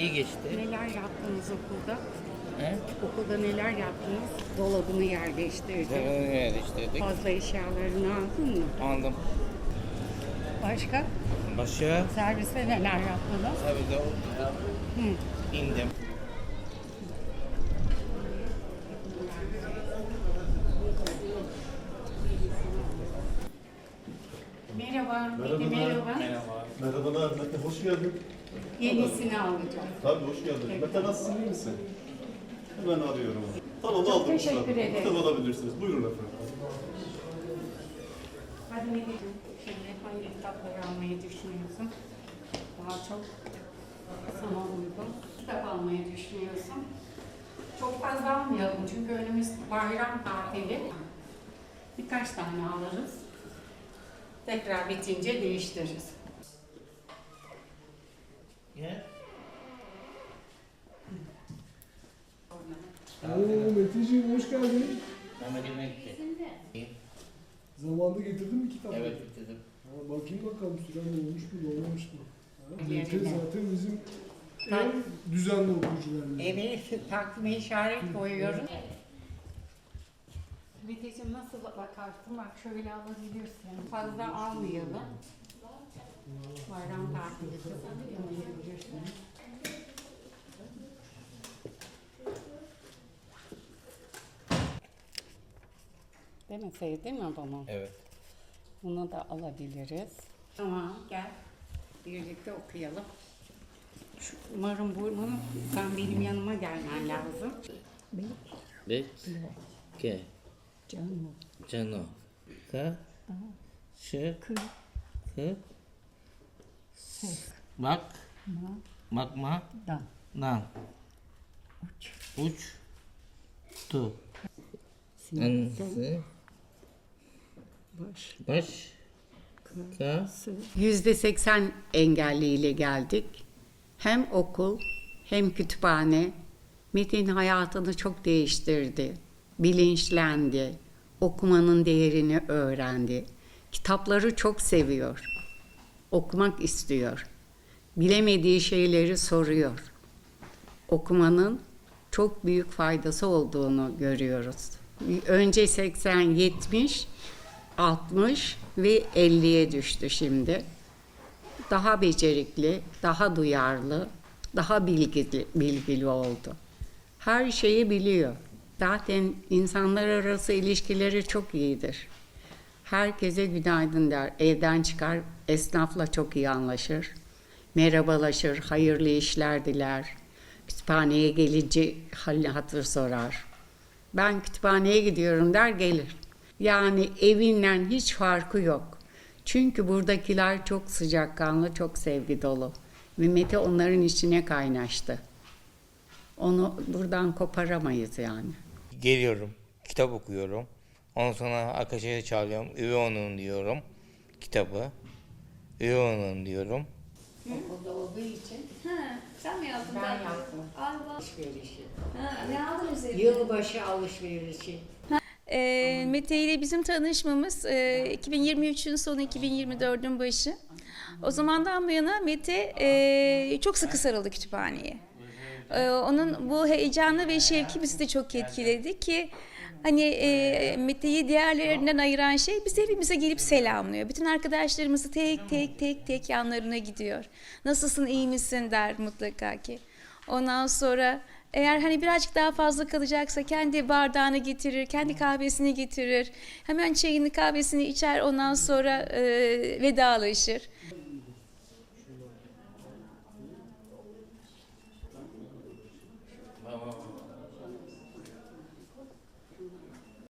iyi geçti. Neler yaptınız okulda? He? Okulda neler yaptınız? Dolabını yerleştirdin. Zamanı yerleştirdik. Fazla eşyalarını aldın mı? Aldım. Başka? Başka Serviste neler yaptınız? de Hı. indim. Merhaba. Merhaba. Merhaba. Merhaba. Merhabalar hoş geldin. Yenisini alacağım. Tabii hoş geldin. Mete nasılsın, iyi misin? Hemen arıyorum. Tamam Çok aldım. teşekkür usta. ederim. Kitap alabilirsiniz. Buyurun efendim. Hadi ne diyeceğim? Şimdi hangi kitapları almayı düşünüyorsun? Daha çok sana uygun. Kitap almayı düşünüyorsun. Çok fazla almayalım çünkü önümüz bayram tatili. Birkaç tane alırız. Tekrar bitince değiştiririz. Gel. Oo Meteciğim hoş geldin. Mehmet Emre gitti. Zamanında getirdin mi kitapları? Evet bitirdim. Ha, bakayım bakalım süren olmuş mu olmamış mı? Ha, Yerine. Mete zaten bizim en düzenli okuyucularımız. Evet, takvime işaret koyuyorum. Meteciğim nasıl bakarsın? Bak şöyle alabilirsin. Fazla almayalım. Bayram tatili yapabilirsin. Değil mi? Sevdin mi bunu? Evet. Bunu da alabiliriz. Tamam gel. Birlikte okuyalım. Şu, umarım bunu sen benim yanıma gelmen lazım. Bek. Ke. Canım. Cano. Ka. Şı. Kı. Kı. Bak. Bakma. Da. Nan. Uç. Uç. Tu. Ansı. Baş. Baş. Ka. Yüzde seksen engelliyle geldik. Hem okul hem kütüphane Metin hayatını çok değiştirdi. Bilinçlendi. Okumanın değerini öğrendi. Kitapları çok seviyor. Okumak istiyor. Bilemediği şeyleri soruyor. Okumanın çok büyük faydası olduğunu görüyoruz. Önce 80, 70, 60 ve 50'ye düştü şimdi. Daha becerikli, daha duyarlı, daha bilgili, bilgili oldu. Her şeyi biliyor. Zaten insanlar arası ilişkileri çok iyidir. Herkese günaydın der. Evden çıkar, esnafla çok iyi anlaşır. Merhabalaşır, hayırlı işler diler. Kütüphaneye gelince hal hatır sorar. Ben kütüphaneye gidiyorum der gelir. Yani evinden hiç farkı yok. Çünkü buradakiler çok sıcakkanlı, çok sevgi dolu. Ve Mete onların içine kaynaştı. Onu buradan koparamayız yani. Geliyorum. Kitap okuyorum. Ondan sonra arkadaşları çağırıyorum. Üve onun diyorum. Kitabı. Üve onun diyorum. Okulda olduğu için Ha, sen mi yazdın? ben yaptım Allah. alışverişi. Ha, ne aldın üzerine? Yılbaşı alışverişi. Ee, Mete ile bizim tanışmamız e, 2023'ün sonu 2024'ün başı. O zamandan bu yana Mete e, çok sıkı sarıldı kütüphaneye. Ee, onun bu heyecanı ve şevki bizi de çok etkiledi ki hani e, Mete'yi diğerlerinden ayıran şey biz hepimize gelip selamlıyor. Bütün arkadaşlarımızı tek tek tek tek yanlarına gidiyor. Nasılsın iyi misin der mutlaka ki. Ondan sonra eğer hani birazcık daha fazla kalacaksa kendi bardağını getirir, kendi kahvesini getirir. Hemen çayını kahvesini içer ondan sonra e, vedalaşır.